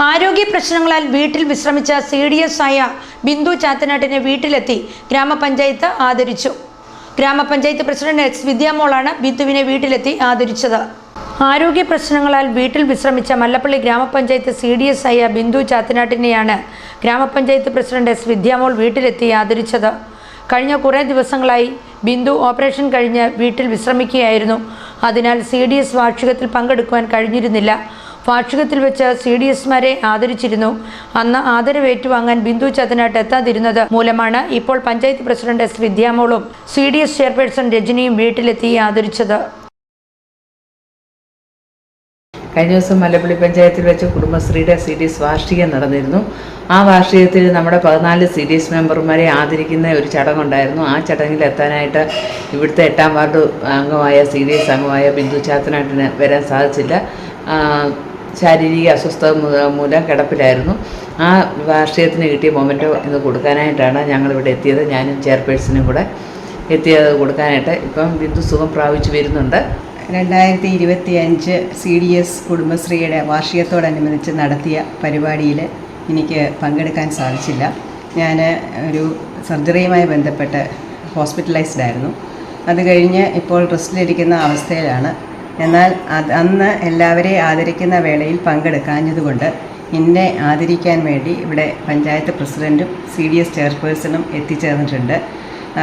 ആരോഗ്യ പ്രശ്നങ്ങളാൽ വീട്ടിൽ വിശ്രമിച്ച C D S ആയ ബിന്ദു ചാത്തനാട്ടിനെ വീട്ടിലെത്തി ഗ്രാമപഞ്ചായത്ത് ആദരിച്ചു. ഗ്രാമപഞ്ചായത്ത് പ്രസിഡന്റ് എസ് വിദ്യാമോളാണ് ബിന്ദുവിനെ വീട്ടിലെത്തി ആദരിച്ചത്. ആരോഗ്യ പ്രശ്നങ്ങളാൽ വീട്ടിൽ വിശ്രമിച്ച മല്ലപ്പള്ളി ഗ്രാമപഞ്ചായത്ത് സി ഡി എസ് ആയ ബിന്ദു ചാത്തനാട്ടിനെയാണ് ഗ്രാമപഞ്ചായത്ത് പ്രസിഡന്റ് എസ് വിദ്യാമോൾ വീട്ടിലെത്തി ആദരിച്ചത്. കഴിഞ്ഞ കുറേ ദിവസങ്ങളായി ബിന്ദു ഓപ്പറേഷൻ കഴിഞ്ഞ് വീട്ടിൽ വിശ്രമിക്കുകയായിരുന്നു. അതിനാൽ സി ഡി എസ് വാർഷികത്തിൽ പങ്കെടുക്കുവാൻ കഴിഞ്ഞിരുന്നില്ല. വാർഷികത്തിൽ വെച്ച് സി ഡി എസ്മാരെ ആദരിച്ചിരുന്നു. അന്ന് ആദരവ് ഏറ്റുവാങ്ങാൻ ബിന്ദു ചതനാട്ട് എത്താതിരുന്നത് മൂലമാണ് ഇപ്പോൾ പഞ്ചായത്ത് പ്രസിഡന്റ് എസ് വിദ്യാമോളും സി ഡി എസ് ചെയർപേഴ്സൺ രജനിയും വീട്ടിലെത്തി ആദരിച്ചത്. കഴിഞ്ഞ ദിവസം മലപ്പള്ളി പഞ്ചായത്തിൽ വെച്ച് കുടുംബശ്രീയുടെ സി ഡി എസ് വാർഷികം നടന്നിരുന്നു. ആ വാർഷികത്തിൽ നമ്മുടെ പതിനാല് സി ഡി എസ് മെമ്പർമാരെ ആദരിക്കുന്ന ഒരു ചടങ്ങുണ്ടായിരുന്നു. ആ ചടങ്ങിൽ എത്താനായിട്ട് ഇവിടുത്തെ എട്ടാം വാർഡ് അംഗമായ സി ഡി എസ് അംഗമായ ബിന്ദു ചാത്തനാട്ടിന് വരാൻ സാധിച്ചില്ല. ശാരീരിക അസ്വസ്ഥത മൂലം കിടപ്പിലായിരുന്നു. ആ വാർഷികത്തിന് കിട്ടിയ മൊമെന്റോ ഇന്ന് കൊടുക്കാനായിട്ടാണ് ഞങ്ങളിവിടെ എത്തിയത്. ഞാനും ചെയർപേഴ്സണും കൂടെ എത്തിയത് കൊടുക്കാനായിട്ട്. ഇപ്പം ബിന്ദു സുഖം പ്രാപിച്ചു വരുന്നുണ്ട്. രണ്ടായിരത്തി ഇരുപത്തി അഞ്ച് സി ഡി എസ് കുടുംബശ്രീയുടെ വാർഷികത്തോടനുബന്ധിച്ച് നടത്തിയ പരിപാടിയിൽ എനിക്ക് പങ്കെടുക്കാൻ സാധിച്ചില്ല. ഞാൻ ഒരു സർജറിയുമായി ബന്ധപ്പെട്ട് ഹോസ്പിറ്റലൈസ്ഡ് ആയിരുന്നു അത് കഴിഞ്ഞ് ഇപ്പോൾ റെസ്റ്റിലിരിക്കുന്ന അവസ്ഥയിലാണ്. എന്നാൽ അന്ന് എല്ലാവരെയും ആദരിക്കുന്ന വേളയിൽ പങ്കെടുക്കാഞ്ഞതുകൊണ്ട് എന്നെ ആദരിക്കാൻ വേണ്ടി ഇവിടെ പഞ്ചായത്ത് പ്രസിഡന്റും സി ഡി എസ് ചെയർപേഴ്സണും എത്തിച്ചേർന്നിട്ടുണ്ട്.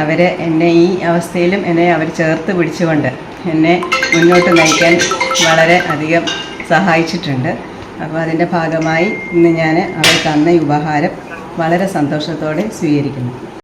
അവർ എന്നെ ഈ അവസ്ഥയിലും എന്നെ അവർ ചേർത്ത് പിടിച്ചുകൊണ്ട് എന്നെ മുന്നോട്ട് നയിക്കാൻ വളരെ അധികം സഹായിച്ചിട്ടുണ്ട്. അപ്പോൾ അതിന്റെ ഭാഗമായി ഇന്ന് ഞാൻ അവർ തന്ന ഈ ഉപഹാരം വളരെ സന്തോഷത്തോടെ സ്വീകരിക്കുന്നു.